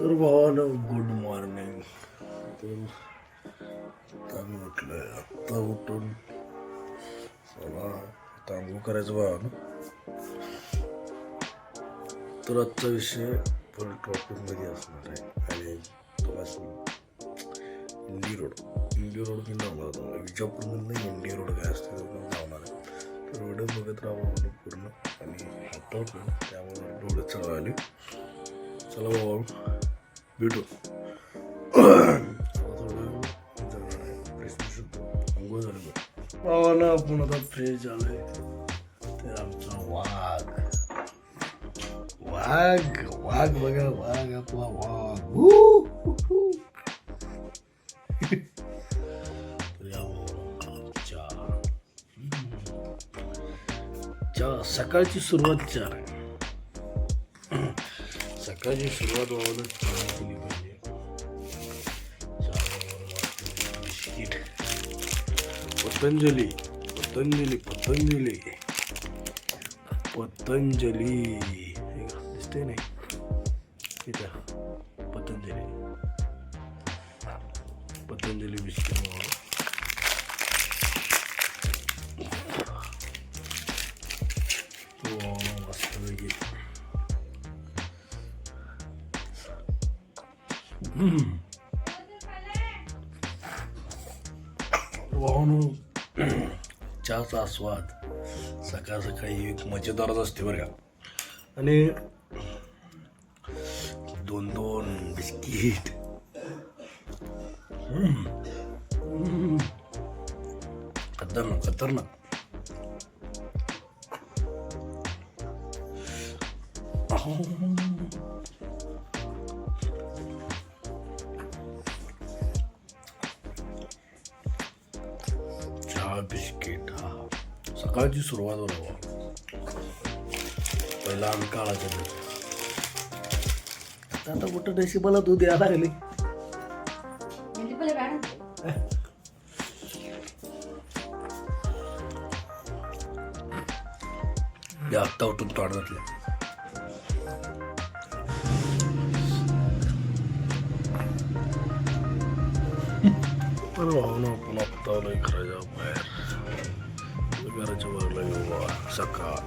तर भावानं good morning. तर आता मी उठलोय आत्ता उठून चला तांबू करायचं भावानं. तर आजचा विषय फुल टॉपिकमध्ये असणार आहे. आणि तुला इंडी रोड. इंडी रोड मी लावणार होता. म्हणजे विजापूरमधनं इंडी रोड काय असतं ते लावणार आहे. तर व्हिडिओ बघत राहा पूर्ण. आणि हटवतो त्यामुळे डोळे चढवायले. चला भाऊ भेटू. भावानं आपण आता फ्रेश झालोय. ते आमचा वाघ. वाघ वाघ बघा वाघ आपला वाघ. सकाळची सुरुवात चार आहे. सकाळची सुरुवात व्हावं चहा केली पाहिजे चहाबरोबर वाटतं बिस्किट पतंजली पतंजली पतंजली पतंजली हे का? दिसते नाही इथं पतंजली पतंजली बिस्किट वाहून चहाचा आस्वाद. सकाळ सकाळी एक मजेदारच असते बरं का. आणि दोन दोन बिस्किट. खतरनाक खतरनाक. Oh. बिस्किट हा. सकाळची सुरुवात बरोबर. पहिला आम्ही काळा दूध आता कुठं तशी मला दूध द्यायला लागली? आत्ता उठून तोड घातले Pero no, आत्ता नाही खरं जाऊ बाहेर. يا جواب لا يوه سكر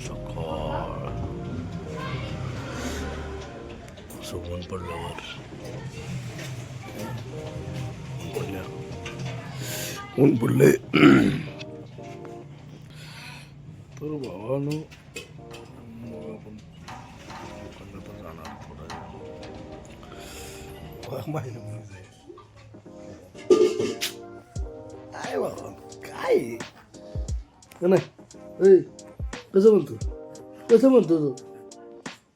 سكر سوون بلور உன் புள்ளு திருபானு கண்டிப்பாக காணாமல் போகிறாங்க जाईल. काय बाबा काय का नाही ए, कसं म्हणतो कसं म्हणतो तू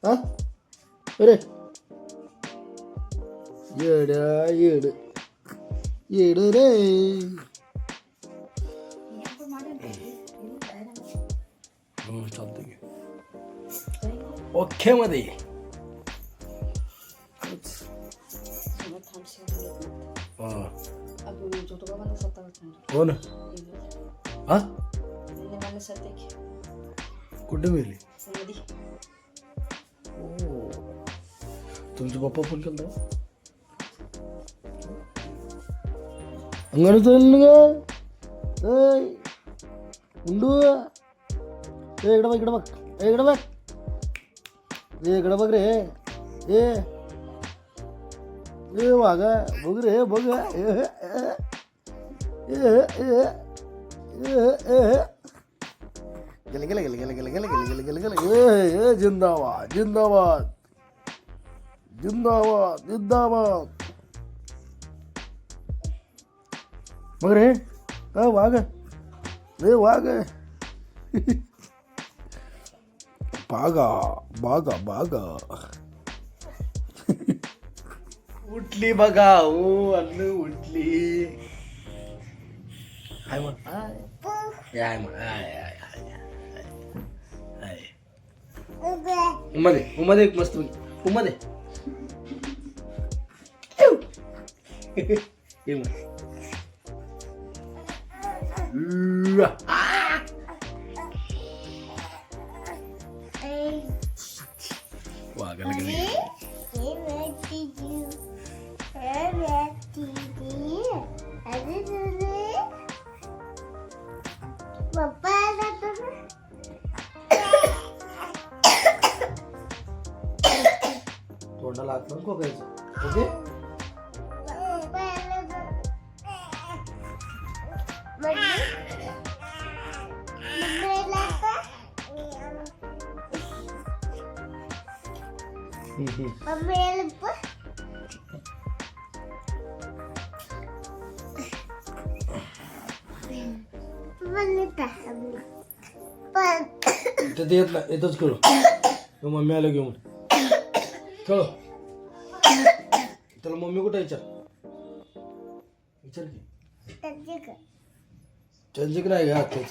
हा अरे येड्या येड येड रे हो चालतंय की ओके मध्ये हा. झुटको पनि सत्ता हो न कुठे मिळली तुमचा पप्पा फोन केला అంగడి తల్లిగా ఏ ఉండు ఏ ఇక్కడ ఇక్కడ ఏ ఇక్కడ ఏ ఇక్కడ రే ఏ வெகுவாக பொகுரு பொகு ஜிந்தாபாத் ஜிந்தாபாத் ஜிந்தாபாத் ஜிந்தாபாத். மகரே ஆ வாங்க. ஏ வாங்க. பாகா பாகா பாகா. उठली बघा. हो अन्न उठली. हाय मग हाय. हाय मग हाय हाय हाय हाय. उमध्ये उमध्ये एक मस्त उमध्ये ये मग तोंडाला हात लावून खोकायचं ओके पण इथं ते येत नाही येतच खेळू तो मम्मी आलं घेऊन खेळ त्याला मम्मी कुठे विचार. विचार की. चंजिक काय त्यांची की नाही घ्या विचार काय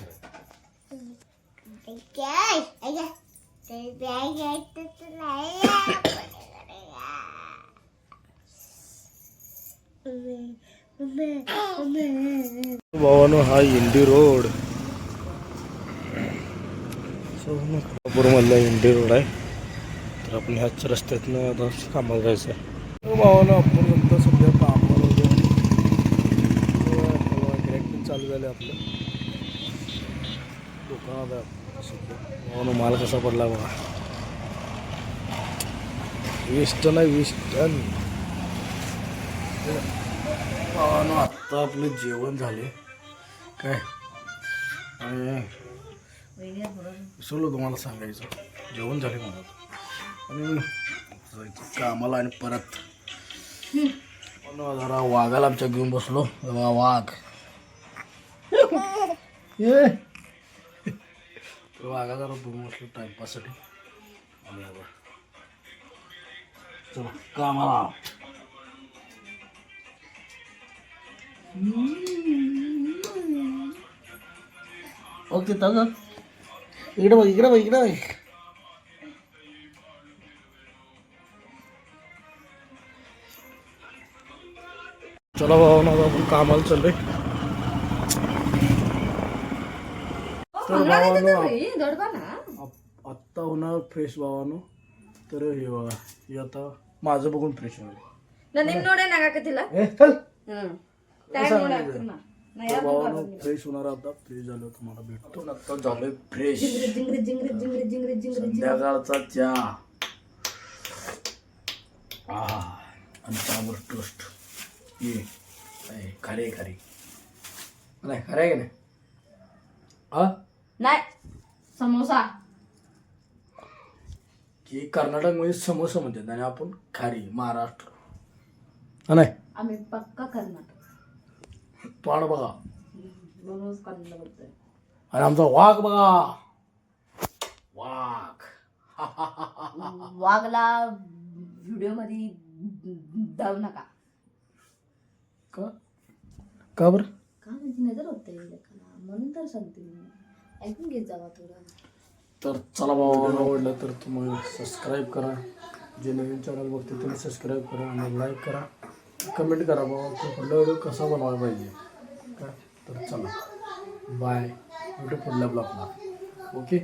भावानो हा इंडी रोड. सोनपूर मधला इंडी रोड आहे. तर आपण ह्याच रस्त्यातनं आता कामाला जायचं आहे. भावानो आपण नंतर सध्या कामाला गिरायक चालू झालं आपलं. दुकानात आहे सध्या. भावानो माल कसा पडला बघा. वीस टन आहे वीस टन. भावानो आत्ता आपलं जेवण झाले. काय? आणि विसरलो तुम्हाला सांगायचं. जेवण झाले मला आणि जायचं कामाला आणि परत. जरा वाघाला आमच्या घेऊन बसलो. वाघ. ये. वाघा जरा बघून बसलो टाइमपाससाठी. आणि चला कामाला. ओके तसं इकडे बघ इकडे बघ इकडे बघ. चला भाऊ ना आपण कामाला चाललोय. तर भावानो आत्ता होणार फ्रेश भावानो. तर हे बाबा हे आता माझं बघून फ्रेश होणार भावानो फ्रेश होणार आता फ्रेश झालं तुम्हाला भेटतो. आता झालोय फ्रेश संध्याकाळचा चहा. आणि त्यावर टोस्ट ये। खरे खरे नाही खरे आहे का नाही? हा? नाही समोसा। की कर्नाटकमध्ये समोसा म्हणतात आणि आपण खारी महाराष्ट्र। हा नाही? आम्ही पक्का कर्नाटक तोंड बघा म्हणूनच बोलतोय आणि आमचा वाघ बघा वाघ। वाघला व्हिडिओमध्ये जाऊ नका। का? का बरं का म्हणजे नज़र होते लेखाला म्हणून तर सांगते मी ऐकून घेत जावा थोडं तर चला बाबा आवडलं तर तुम्ही सबस्क्राईब करा. जे नवीन चॅनल बघते त्यांनी सबस्क्राईब करा आणि लाईक करा. कमेंट करा बाबा तो पुढला व्हिडिओ कसा बनवायला पाहिजे. काय तर चला. बाय भेटू पुढल्या ब्लॉगला ओके